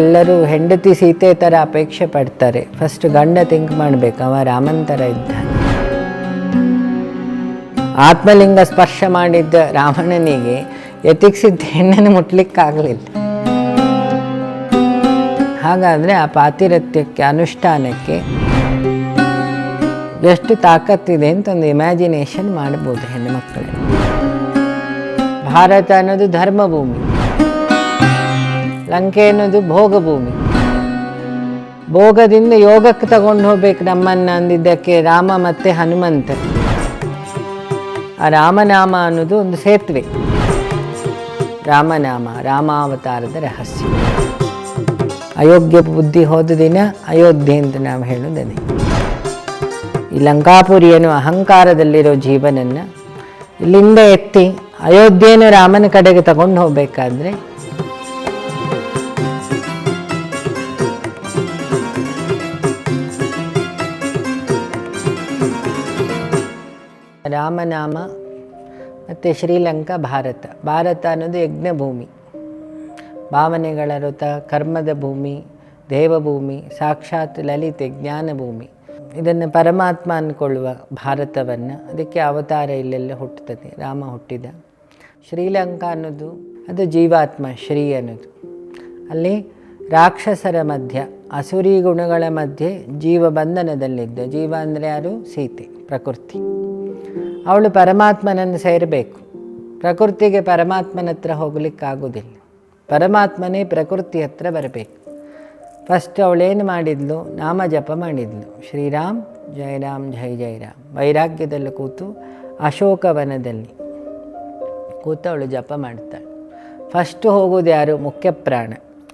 ಎಲ್ಲರೂ ಹೆಂಡತಿ ಸೀತೆ ಥರ ಅಪೇಕ್ಷೆ ಪಡ್ತಾರೆ. ಫಸ್ಟ್ ಗಂಡ ಥಿಂಕ್ ಮಾಡಬೇಕು, ಅವ ರಾಮನ್ ಥರ ಇದ್ದಾನೆ. ಆತ್ಮಲಿಂಗ ಸ್ಪರ್ಶ ಮಾಡಿದ್ದ ರಾವಣನಿಗೆ ಯತಿಕ್ಸಿದ್ದ ಹೆಣ್ಣನ್ನು ಮುಟ್ಲಿಕ್ಕಾಗಲಿಲ್ಲ. ಹಾಗಾದರೆ ಆ ಪಾತಿರತ್ಯಕ್ಕೆ, ಅನುಷ್ಠಾನಕ್ಕೆ ಎಷ್ಟು ತಾಕತ್ತಿದೆ ಅಂತ ಒಂದು ಇಮ್ಯಾಜಿನೇಷನ್ ಮಾಡ್ಬೋದು ಹೆಣ್ಣುಮಕ್ಕಳು ಭಾರತ ಅನ್ನೋದು ಧರ್ಮಭೂಮಿ. ಲಂಕೆ ಅನ್ನೋದು ಭೋಗಭೂಮಿ. ಭೋಗದಿಂದ ಯೋಗಕ್ಕೆ ತಗೊಂಡು ಹೋಗ್ಬೇಕು ನಮ್ಮನ್ನು ಅಂದಿದ್ದಕ್ಕೆ ರಾಮ ಮತ್ತು ಹನುಮಂತ. ಆ ರಾಮನಾಮ ಅನ್ನೋದು ಒಂದು ಸೇತುವೆ. ರಾಮನಾಮ, ರಾಮಾವತಾರದ ರಹಸ್ಯ. ಅಯೋಗ್ಯ ಬುದ್ಧಿ ಹೋದ ದಿನ ಅಯೋಧ್ಯೆ ಅಂತ ನಾವು ಹೇಳೋದನ್ನೇ ಈ ಲಂಕಾಪುರಿಯನ್ನು ಅಹಂಕಾರದಲ್ಲಿರೋ ಜೀವನನ್ನು ಇಲ್ಲಿಂದ ಎತ್ತಿ ಅಯೋಧ್ಯೆಯನ್ನು ರಾಮನ ಕಡೆಗೆ ತಗೊಂಡು ಹೋಗಬೇಕಾದ್ರೆ ರಾಮನಾಮ ಮತ್ತು ಶ್ರೀಲಂಕಾ, ಭಾರತ. ಭಾರತ ಅನ್ನೋದು ಯಜ್ಞಭೂಮಿ. ಭಾವನೆಗಳ ಋತ ಕರ್ಮದ ಭೂಮಿ, ದೇವಭೂಮಿ, ಸಾಕ್ಷಾತ್ ಲಲಿತೆ, ಜ್ಞಾನಭೂಮಿ. ಇದನ್ನು ಪರಮಾತ್ಮ ಅಂದ್ಕೊಳ್ಳುವ ಭಾರತವನ್ನು. ಅದಕ್ಕೆ ಅವತಾರ ಇಲ್ಲೆಲ್ಲ ಹುಟ್ಟುತ್ತದೆ, ರಾಮ ಹುಟ್ಟಿದ. ಶ್ರೀಲಂಕಾ ಅನ್ನೋದು, ಅದು ಜೀವಾತ್ಮ, ಶ್ರೀ ಅನ್ನೋದು. ಅಲ್ಲಿ ರಾಕ್ಷಸರ ಮಧ್ಯ, ಅಸುರಿ ಗುಣಗಳ ಮಧ್ಯೆ ಜೀವ ಬಂಧನದಲ್ಲಿದ್ದ. ಜೀವ ಅಂದರೆ ಯಾರು? ಸೀತೆ, ಪ್ರಕೃತಿ. ಅವಳು ಪರಮಾತ್ಮನನ್ನು ಸೇರಬೇಕು. ಪ್ರಕೃತಿಗೆ ಪರಮಾತ್ಮನ ಹತ್ರ ಹೋಗ್ಲಿಕ್ಕಾಗೋದಿಲ್ಲ. ಪರಮಾತ್ಮನೇ ಪ್ರಕೃತಿ ಹತ್ರ ಬರಬೇಕು. ಫಸ್ಟ್ ಅವಳೇನು ಮಾಡಿದ್ಲು? ನಾಮ ಜಪ ಮಾಡಿದ್ಲು. ಶ್ರೀರಾಮ್, ಜಯರಾಮ್, ಜೈ ಜಯರಾಮ್. ವೈರಾಗ್ಯದಲ್ಲಿ ಕೂತು ಅಶೋಕವನದಲ್ಲಿ ಕೂತು ಅವಳು ಜಪ ಮಾಡ್ತಾಳೆ. ಫಸ್ಟು ಹೋಗೋದು ಯಾರು? ಮುಖ್ಯ ಪ್ರಾಣ.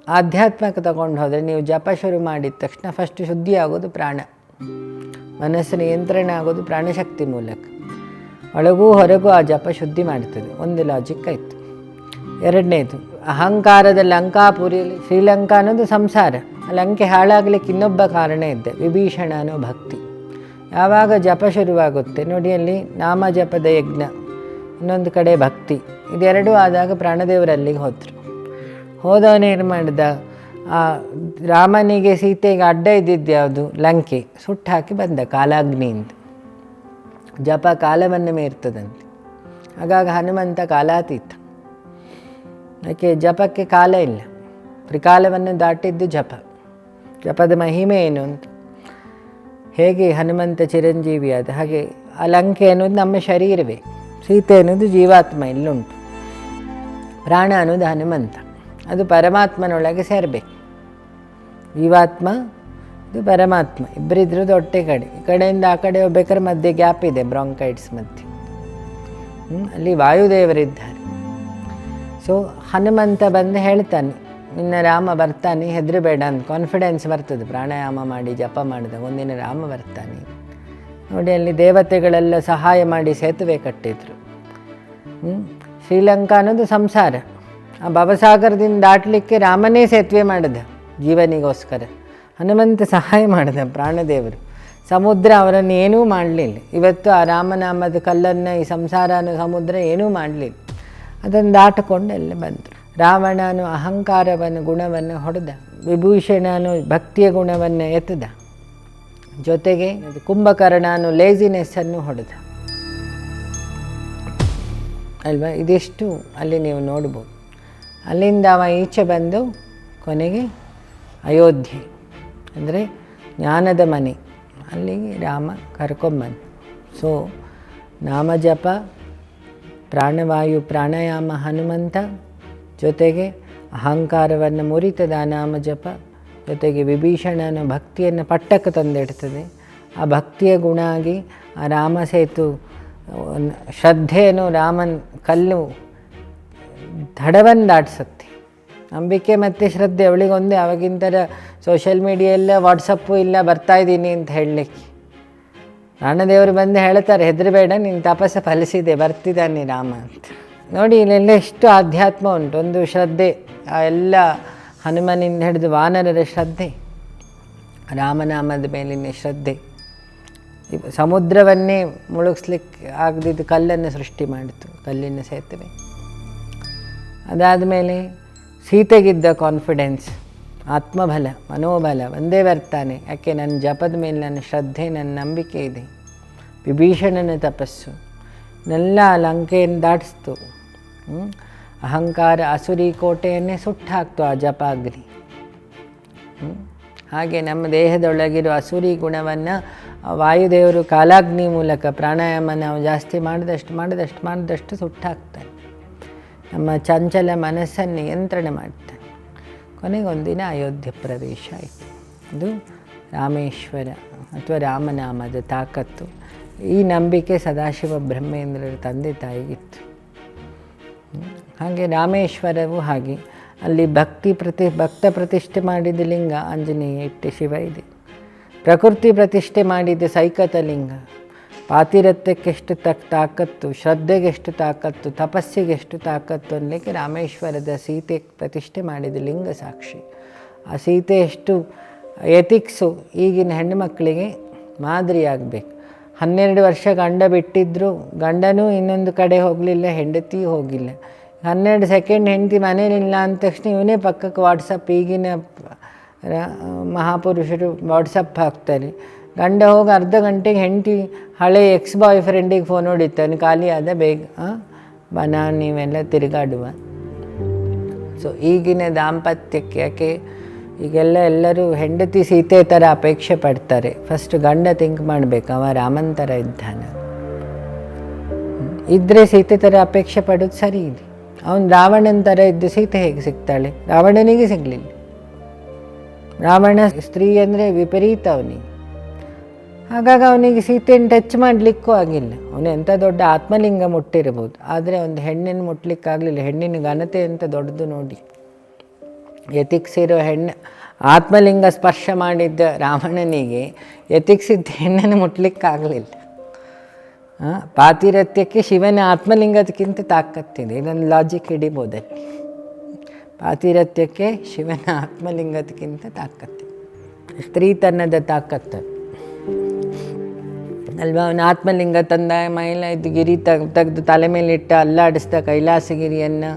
ಆಧ್ಯಾತ್ಮಕ್ಕೆ ತಗೊಂಡು ಹೋದರೆ ನೀವು ಜಪ ಶುರು ಮಾಡಿದ ತಕ್ಷಣ ಫಸ್ಟ್ ಶುದ್ಧಿ ಆಗೋದು ಪ್ರಾಣ. ಮನಸ್ಸು ನಿಯಂತ್ರಣ ಆಗೋದು ಪ್ರಾಣಶಕ್ತಿ ಮೂಲಕ. ಒಳಗೂ ಹೊರಗೂ ಆ ಜಪ ಶುದ್ಧಿ ಮಾಡ್ತದೆ ಒಂದು ಲಾಜಿಕ್ ಆಯಿತು. ಎರಡನೇದು ಅಹಂಕಾರದ ಲಂಕಾಪುರಿಯಲ್ಲಿ ಶ್ರೀಲಂಕಾ ಅನ್ನೋದು ಸಂಸಾರ. ಲಂಕೆ ಹಾಳಾಗಲಿಕ್ಕೆ ಇನ್ನೊಬ್ಬ ಕಾರಣ ಇದ್ದೆ, ವಿಭೀಷಣ ಅನ್ನೋ ಭಕ್ತಿ. ಯಾವಾಗ ಜಪ ಶುರುವಾಗುತ್ತೆ, ನೋಡಿ ಅಲ್ಲಿ ನಾಮ ಜಪದ ಯಜ್ಞ, ಇನ್ನೊಂದು ಕಡೆ ಭಕ್ತಿ. ಇದೆರಡೂ ಆದಾಗ ಪ್ರಾಣದೇವರಲ್ಲಿಗೆ ಹೋದರು. ಹೋದವನೇನು ಮಾಡಿದ? ಆ ರಾಮನಿಗೆ ಸೀತೆಗೆ ಅಡ್ಡ ಇದ್ದಿದ್ದು ಯಾವುದು? ಲಂಕೆ. ಸುಟ್ಟು ಹಾಕಿ ಬಂದ ಕಾಲಾಗ್ನಿಯಿಂದ. ಜಪ ಕಾಲವನ್ನು ಮೀರ್ತದಂತೆ ಹಾಗಾಗಿ ಹನುಮಂತ ಕಾಲಾತೀತ. ಯಾಕೆ ಜಪಕ್ಕೆ ಕಾಲ ಇಲ್ಲ. ತ್ರಿಕಾಲವನ್ನು ದಾಟಿದ್ದು ಜಪ. ಜಪದ ಮಹಿಮೆ ಏನು ಅಂತ. ಹೇಗೆ ಹನುಮಂತ ಚಿರಂಜೀವಿಯಾದ, ಹಾಗೆ ಅಲಂಕೆ ಲಂಕೆ ಅನ್ನೋದು ನಮ್ಮ ಶರೀರವೇ. ಸೀತೆ ಅನ್ನೋದು ಜೀವಾತ್ಮ ಇಲ್ಲುಂಟು. ಪ್ರಾಣ ಅನ್ನೋದು ಹನುಮಂತ. ಅದು ಪರಮಾತ್ಮನೊಳಗೆ ಸೇರಬೇಕು. ಜೀವಾತ್ಮ ಇದು ಪರಮಾತ್ಮ ಇಬ್ಬರಿದ್ರು ಹೊಟ್ಟೆ ಕಡೆ. ಈ ಕಡೆಯಿಂದ ಆ ಕಡೆ ಹೋಗ್ಬೇಕಾದ್ರೆ ಮಧ್ಯೆ ಗ್ಯಾಪ್ ಇದೆ ಬ್ರಾಂಕೈಟ್ಸ್ ಮಧ್ಯೆ? ಅಲ್ಲಿ ವಾಯುದೇವರಿದ್ದಾರೆ. ಸೊ ಹನುಮಂತ ಬಂದು ಹೇಳ್ತಾನೆ, ನಿನ್ನ ರಾಮ ಬರ್ತಾನೆ, ಹೆದರಬೇಡ ಅಂತ ಕಾನ್ಫಿಡೆನ್ಸ್ ಬರ್ತದೆ. ಪ್ರಾಣಾಯಾಮ ಮಾಡಿ, ಜಪ ಮಾಡಿದ, ಒಂದಿನ ರಾಮ ಬರ್ತಾನೆ. ನೋಡಿ, ಅಲ್ಲಿ ದೇವತೆಗಳೆಲ್ಲ ಸಹಾಯ ಮಾಡಿ ಸೇತುವೆ ಕಟ್ಟಿದ್ರು? ಶ್ರೀಲಂಕಾ ಅನ್ನೋದು ಸಂಸಾರ. ಆ ಭವಸಾಗರದಿಂದ ದಾಟಲಿಕ್ಕೆ ರಾಮನೇ ಸೇತುವೆ ಮಾಡಿದ, ಜೀವನಿಗೋಸ್ಕರ. ಹನುಮಂತ ಸಹಾಯ ಮಾಡಿದ ಪ್ರಾಣದೇವರು. ಸಮುದ್ರ ಅವರನ್ನು ಏನೂ ಮಾಡಲಿಲ್ಲ. ಇವತ್ತು ಆ ರಾಮನಾಮದ ಕಲ್ಲನ್ನು, ಈ ಸಂಸಾರ ಅನ್ನೋ ಸಮುದ್ರ ಏನೂ ಮಾಡಲಿಲ್ಲ. ಅದನ್ನು ದಾಟಿಕೊಂಡು ಎಲ್ಲ ಬಂದರು. ರಾವಣನು ಅಹಂಕಾರವನ್ನು, ಗುಣವನ್ನು ಹೊಡೆದ. ವಿಭೂಷಣನು ಭಕ್ತಿಯ ಗುಣವನ್ನು ಎತ್ತದ. ಜೊತೆಗೆ ಕುಂಭಕರ್ಣನು ಲೇಸಿನೆಸ್ಸನ್ನು ಹೊಡೆದ. ಅಲ್ವಾ? ಇದಿಷ್ಟು ಅಲ್ಲಿ ನೀವು ನೋಡ್ಬೋದು. ಅಲ್ಲಿಂದ ಅವ ಈಚೆ ಬಂದು ಕೊನೆಗೆ ಅಯೋಧ್ಯೆ. ಅಂದರೆ ಜ್ಞಾನದ ಮನೆ ಅಲ್ಲಿಗೆ ರಾಮ ಕರ್ಕೊಂಬನ್ ಸೊ ನಾಮಜಪ ಪ್ರಾಣವಾಯು ಪ್ರಾಣಾಯಾಮ ಹನುಮಂತ, ಜೊತೆಗೆ ಅಹಂಕಾರವನ್ನು ಮುರಿತದ ನಾಮ ನಾಮಜಪ ಜೊತೆಗೆ ವಿಭೀಷಣನ ಭಕ್ತಿಯನ್ನು ಪಟ್ಟಕ್ಕೆ ತಂದಿಡ್ತದೆ. ಆ ಭಕ್ತಿಯ ಗುಣ ಆಗಿ ಆ ರಾಮ ಸೇತು, ಶ್ರದ್ಧೆಯನ್ನು ರಾಮನ್ ಕಲ್ಲು ದಡವನ್ನು ದಾಟಿಸುತ್ತೆ. ನಂಬಿಕೆ ಮತ್ತು ಶ್ರದ್ಧೆ, ಅವಳಿಗೊಂದೇ. ಅವಾಗಿಂತರ ಸೋಷಿಯಲ್ ಮೀಡಿಯಾ ಎಲ್ಲ ವಾಟ್ಸಪ್ಪು ಇಲ್ಲ ಬರ್ತಾಯಿದ್ದೀನಿ ಅಂತ ಹೇಳಲಿಕ್ಕೆ. ರಾಣದೇವರು ಬಂದು ಹೇಳ್ತಾರೆ, ಹೆದರಬೇಡ, ನೀನು ತಪಸ್ಸು ಫಲಿಸಿದೆ, ಬರ್ತಿದ್ದಾನೆ ರಾಮ ಅಂತ. ನೋಡಿ, ಇಲ್ಲೆಲ್ಲ ಎಷ್ಟು ಆಧ್ಯಾತ್ಮ ಉಂಟು, ಒಂದು ಶ್ರದ್ಧೆ, ಆ ಎಲ್ಲ ಹನುಮನಿಂದ ಹಿಡಿದು ವಾನರರ ಶ್ರದ್ಧೆ, ರಾಮನಾಮದ ಮೇಲಿನ ಶ್ರದ್ಧೆ. ಸಮುದ್ರವನ್ನೇ ಮುಳುಗಿಸ್ಲಿಕ್ಕೆ ಆಗದಿದ್ದು ಕಲ್ಲನ್ನು ಸೃಷ್ಟಿ ಮಾಡಿತು, ಕಲ್ಲಿನ ಸೇತುವೆ. ಅದಾದಮೇಲೆ ಸೀತೆಗಿದ್ದ ಕಾನ್ಫಿಡೆನ್ಸ್ ಆತ್ಮಬಲ, ಮನೋಬಲ, ಒಂದೇ ಬರ್ತಾನೆ ಯಾಕೆ? ನನ್ನ ಜಪದ ಮೇಲೆ ನನ್ನ ಶ್ರದ್ಧೆ, ನನ್ನ ನಂಬಿಕೆ ಇದೆ. ವಿಭೀಷಣನ ತಪಸ್ಸು. ನೆಲ್ಲ ಲಂಕೆಯನ್ನು ದಾಟಿಸ್ತು? ಅಹಂಕಾರ, ಅಸುರಿ, ಕೋಟೆಯನ್ನೇ ಸುಟ್ಟಾಕ್ತು ಆ ಜಪಾಗ್ನಿ ಅಗ್ನಿ. ಹಾಗೆ ನಮ್ಮ ದೇಹದೊಳಗಿರೋ ಅಸುರಿ ಗುಣವನ್ನು ವಾಯುದೇವರು ಕಾಲಾಗ್ನಿ ಮೂಲಕ ಪ್ರಾಣಾಯಾಮ ನಾವು ಜಾಸ್ತಿ ಮಾಡಿದಷ್ಟು ಮಾಡಿದಷ್ಟು ಮಾಡಿದಷ್ಟು ಸುಟ್ಟಾಕ್ತಾನೆ ನಮ್ಮ ಚಂಚಲ ಮನಸ್ಸನ್ನು ನಿಯಂತ್ರಣ ಮಾಡ್ತಾನೆ ಕೊನೆಗೊಂದಿನ ಅಯೋಧ್ಯೆ ಪ್ರವೇಶ ಆಯಿತು. ಅದು ರಾಮೇಶ್ವರ ಅಥವಾ ರಾಮನಾಮದ ತಾಕತ್ತು. ಈ ನಂಬಿಕೆ ಸದಾಶಿವ ಬ್ರಹ್ಮೇಂದ್ರರ ತಂದೆ ತಾಯಿಗಿತ್ತು. ಹಾಗೆ ರಾಮೇಶ್ವರವು ಹಾಗೆ. ಅಲ್ಲಿ ಭಕ್ತಿ ಪ್ರತಿ, ಭಕ್ತ ಪ್ರತಿಷ್ಠೆ ಮಾಡಿದ ಲಿಂಗ ಆಂಜನೇಯ ಇಟ್ಟು ಶಿವ ಇದೆ. ಪ್ರಕೃತಿ ಪ್ರತಿಷ್ಠೆ ಮಾಡಿದ ಸೈಕತ ಲಿಂಗ. ಪಾತಿರತ್ಯಕ್ಕೆಷ್ಟು ತಕ್ಕ ತಾಕತ್ತು, ಶ್ರದ್ಧೆಗೆಷ್ಟು ತಾಕತ್ತು, ತಪಸ್ಸಿಗೆಷ್ಟು ತಾಕತ್ತು ಅನ್ನಲಿಕ್ಕೆ ರಾಮೇಶ್ವರದ ಸೀತೆ ಪ್ರತಿಷ್ಠೆ ಮಾಡಿದ ಲಿಂಗ ಸಾಕ್ಷಿ. ಆ ಸೀತೆ ಎಷ್ಟು ಎಥಿಕ್ಸು ಈಗಿನ ಹೆಣ್ಣು ಮಕ್ಕಳಿಗೆ ಮಾದರಿಯಾಗಬೇಕು. ಹನ್ನೆರಡು ವರ್ಷ ಗಂಡ ಬಿಟ್ಟಿದ್ದರು ಗಂಡನೂ ಇನ್ನೊಂದು ಕಡೆ ಹೋಗಲಿಲ್ಲ ಹೆಂಡತಿ ಹೋಗಿಲ್ಲ. ಹನ್ನೆರಡು ಸೆಕೆಂಡ್ ಹೆಂಡತಿ ಮನೇಲಿಲ್ಲ ಅಂದ ತಕ್ಷಣ ಇವನೇ ಪಕ್ಕಕ್ಕೆ ವಾಟ್ಸಪ್, ಈಗಿನ ಮಹಾಪುರುಷರು ವಾಟ್ಸಪ್ ಹಾಕ್ತಾರೆ. ಗಂಡ ಹೋಗಿ ಅರ್ಧ ಗಂಟೆಗೆ ಹೆಂಡತಿ ಹಳೆ ಎಕ್ಸ್ ಬಾಯ್ ಫ್ರೆಂಡಿಗೆ ಫೋನ್ ಹೊಡಿತಾನೆ, ಖಾಲಿ ಆದ ಬೇಗ ಬನ ನೀವೆಲ್ಲ ತಿರುಗಾಡುವ. ಸೊ ಈಗಿನ ದಾಂಪತ್ಯಕ್ಕೆ ಯಾಕೆ ಈಗೆಲ್ಲ ಎಲ್ಲರೂ ಹೆಂಡತಿ ಸೀತೆ ಥರ ಅಪೇಕ್ಷೆ ಪಡ್ತಾರೆ. ಫಸ್ಟ್ ಗಂಡ ಥಿಂಕ್ ಮಾಡಬೇಕು, ಅವ ರಾಮನ್ ಥರ ಇದ್ದಾನೆ. ಇದ್ದರೆ ಸೀತೆ ಥರ ಅಪೇಕ್ಷೆ ಪಡೋದು ಸರಿ ಇದೆ. ಅವನು ರಾವಣನ ಥರ ಇದ್ದು ಸೀತೆ ಹೇಗೆ ಸಿಗ್ತಾಳೆ? ರಾವಣನಿಗೆ ಸಿಗಲಿಲ್ಲ. ರಾವಣ ಸ್ತ್ರೀ ಅಂದರೆ ವಿಪರೀತ ಅವನಿಗೆ. ಹಾಗಾಗಿ ಅವನಿಗೆ ಸೀತೆಯನ್ನು ಟಚ್ ಮಾಡಲಿಕ್ಕೂ ಆಗಿಲ್ಲ. ಅವನು ಎಂಥ ದೊಡ್ಡ ಆತ್ಮಲಿಂಗ ಮುಟ್ಟಿರ್ಬೋದು. ಆದರೆ ಒಂದು ಹೆಣ್ಣನ್ನು ಮುಟ್ಲಿಕ್ಕಾಗಲಿಲ್ಲ. ಹೆಣ್ಣಿನ ಘನತೆ ಅಂತ ದೊಡ್ಡದು ನೋಡಿ. ಯತಿಕ್ಸಿರೋ ಹೆಣ್ಣು, ಆತ್ಮಲಿಂಗ ಸ್ಪರ್ಶ ಮಾಡಿದ್ದ ರಾವಣನಿಗೆ ಯತಿಕ್ಸಿದ್ದ ಹೆಣ್ಣನ್ನು ಮುಟ್ಲಿಕ್ಕಾಗಲಿಲ್ಲ. ಪಾತಿರತ್ಯಕ್ಕೆ ಶಿವನ ಆತ್ಮಲಿಂಗದಕ್ಕಿಂತ ತಾಕತ್ತಿದೆ. ಇದೊಂದು ಲಾಜಿಕ್ ಹಿಡಿಬೋದಲ್ಲಿ ಪಾತಿರತ್ಯಕ್ಕೆ ಶಿವನ ಆತ್ಮಲಿಂಗದಕ್ಕಿಂತ ತಾಕತ್ತಿದೆ. ಸ್ತ್ರೀತನದ ತಾಕತ್ತು ಅಲ್ವಾ? ಅವನ ಆತ್ಮಲಿಂಗ ತಂದ ಮೈಲ ಇದು ಗಿರಿ ತಗ್, ತೆಗೆದು ತಲೆ ಮೇಲೆ ಇಟ್ಟ ಅಲ್ಲಾಡಿಸ್ದ ಕೈಲಾಸಗಿರಿಯನ್ನು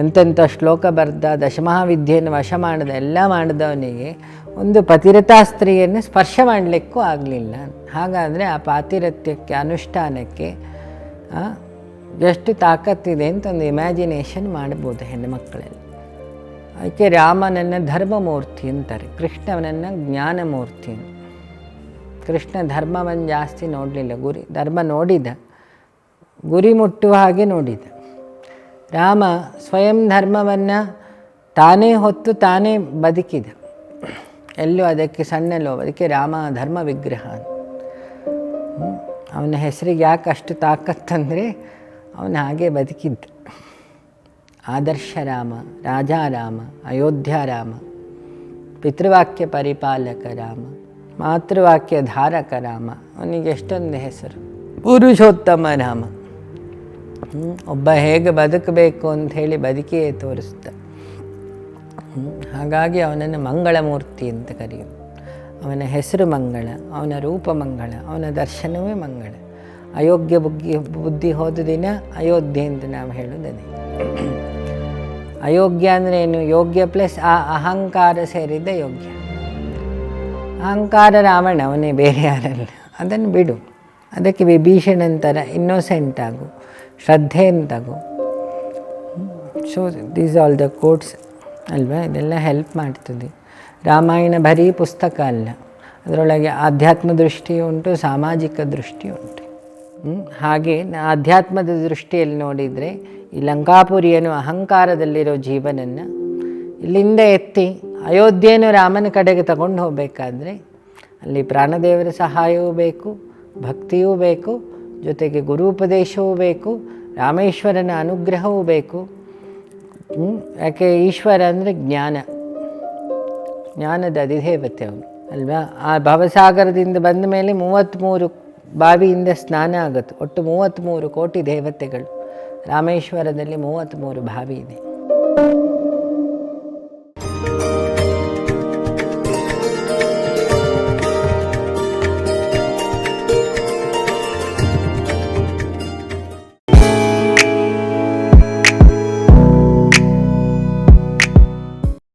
ಎಂತೆಂಥ ಶ್ಲೋಕ ಬರೆದ, ದಶಮಹಾವಿದ್ಯೆಯನ್ನು ವಶ ಮಾಡಿದ, ಎಲ್ಲ ಮಾಡಿದವನಿಗೆ ಒಂದು ಪತಿರತಾ ಸ್ತ್ರೀಯನ್ನು ಸ್ಪರ್ಶ ಮಾಡಲಿಕ್ಕೂ ಆಗಲಿಲ್ಲ. ಹಾಗಾದರೆ ಆ ಪಾತಿರತ್ಯಕ್ಕೆ ಅನುಷ್ಠಾನಕ್ಕೆ ಎಷ್ಟು ತಾಕತ್ತಿದೆ ಅಂತ ಒಂದು ಇಮ್ಯಾಜಿನೇಷನ್ ಮಾಡ್ಬೋದು ಹೆಣ್ಣುಮಕ್ಕಳಲ್ಲಿ ಅದಕ್ಕೆ ರಾಮನನ್ನು ಧರ್ಮಮೂರ್ತಿ ಅಂತಾರೆ ಕೃಷ್ಣವನನ್ನು ಜ್ಞಾನಮೂರ್ತಿ ಅಂತ. ಕೃಷ್ಣ ಧರ್ಮವನ್ನು ಜಾಸ್ತಿ ನೋಡಲಿಲ್ಲ. ಗುರಿ, ಧರ್ಮ ನೋಡಿದ. ಗುರಿ ಮುಟ್ಟುವ ಹಾಗೆ ನೋಡಿದ. ರಾಮ ಸ್ವಯಂ ಧರ್ಮವನ್ನು ತಾನೇ ಹೊತ್ತು ತಾನೇ ಬದುಕಿದ. ಎಲ್ಲೂ ಅದಕ್ಕೆ ಸಣ್ಣ ಲೋ ಅದಕ್ಕೆ ರಾಮ ಧರ್ಮ ವಿಗ್ರಹ. ಅವನ ಹೆಸರಿಗೆ ಯಾಕೆ ಅಷ್ಟು ತಾಕತ್ತಂದರೆ ಅವನು ಹಾಗೆ ಬದುಕಿದ್ದ. ಆದರ್ಶ ರಾಮ ರಾಜಾರಾಮ ಅಯೋಧ್ಯಾರಾಮ ಪಿತೃವಾಕ್ಯ ಪರಿಪಾಲಕ ರಾಮ ಮಾತೃವಾಕ್ಯ ಧಾರಕ ರಾಮ. ಅವನಿಗೆ ಎಷ್ಟೊಂದು ಹೆಸರು. ಪುರುಷೋತ್ತಮ ರಾಮ. ಒಬ್ಬ ಹೇಗೆ ಬದುಕಬೇಕು ಅಂತ ಹೇಳಿ ಬದುಕಿಯೇ ತೋರಿಸ್ತ. ಹಾಗಾಗಿ ಅವನನ್ನು ಮಂಗಳಮೂರ್ತಿ ಅಂತ ಕರೆಯು. ಅವನ ಹೆಸರು ಮಂಗಳ, ಅವನ ರೂಪ ಮಂಗಳ, ಅವನ ದರ್ಶನವೇ ಮಂಗಳ. ಅಯೋಗ್ಯ ಬುಗ್ಗಿ, ಬುದ್ಧಿ ಹೋದ ದಿನ ಅಯೋಧ್ಯೆ ಅಂತ ನಾವು ಹೇಳುವುದೇ ಅಯೋಗ್ಯ ಅಂದರೆ ಏನು? ಯೋಗ್ಯ ಪ್ಲಸ್ ಆ ಅಹಂಕಾರ ಸೇರಿದ್ದ ಯೋಗ್ಯ. ಅಹಂಕಾರ ರಾವಣ, ಅವನೇ ಬೇರೆ ಯಾರಲ್ಲ. ಅದನ್ನು ಬಿಡು. ಅದಕ್ಕೆ ವಿಭೀಷಣನ ಥರ ಇನ್ನೋಸೆಂಟ್ ಆಗು ಶ್ರದ್ಧೆಯನ್ನು ತಗೋ so these all the quotes ಅಲ್ವಾ? ಇದೆಲ್ಲ ಹೆಲ್ಪ್ ಮಾಡ್ತದೆ. ರಾಮಾಯಣ ಬರೀ ಪುಸ್ತಕ ಅಲ್ಲ. ಅದರೊಳಗೆ ಆಧ್ಯಾತ್ಮ ದೃಷ್ಟಿ ಉಂಟು, ಸಾಮಾಜಿಕ ದೃಷ್ಟಿ ಉಂಟು. ಹಾಗೆ ಆಧ್ಯಾತ್ಮದ ದೃಷ್ಟಿಯಲ್ಲಿ ನೋಡಿದರೆ ಈ ಲಂಕಾಪುರಿಯನು ಅಹಂಕಾರದಲ್ಲಿರೋ ಜೀವನನ್ನು ಇಲ್ಲಿಂದ ಎತ್ತಿ ಅಯೋಧ್ಯೆಯನ್ನು ರಾಮನ ಕಡೆಗೆ ತಗೊಂಡು ಹೋಗಬೇಕಾದ್ರೆ ಅಲ್ಲಿ ಪ್ರಾಣದೇವರ ಸಹಾಯವೂ ಬೇಕು, ಭಕ್ತಿಯೂ ಬೇಕು, ಜೊತೆಗೆ ಗುರುಪದೇಶವೂ ಬೇಕು, ರಾಮೇಶ್ವರನ ಅನುಗ್ರಹವೂ ಬೇಕು? ಯಾಕೆ ಈಶ್ವರ ಅಂದರೆ ಜ್ಞಾನ. ಜ್ಞಾನದ ಅಧಿದೇವತೆ ಅವನು, ಅಲ್ವಾ? ಆ ಭವಸಾಗರದಿಂದ ಬಂದ ಮೇಲೆ ಮೂವತ್ತ್ಮೂರು ಬಾವಿಯಿಂದ ಸ್ನಾನ ಆಗುತ್ತೆ. ಒಟ್ಟು ಮೂವತ್ತ್ಮೂರು ಕೋಟಿ ದೇವತೆಗಳು. ರಾಮೇಶ್ವರದಲ್ಲಿ ಮೂವತ್ತ್ಮೂರು ಬಾವಿ ಇದೆ.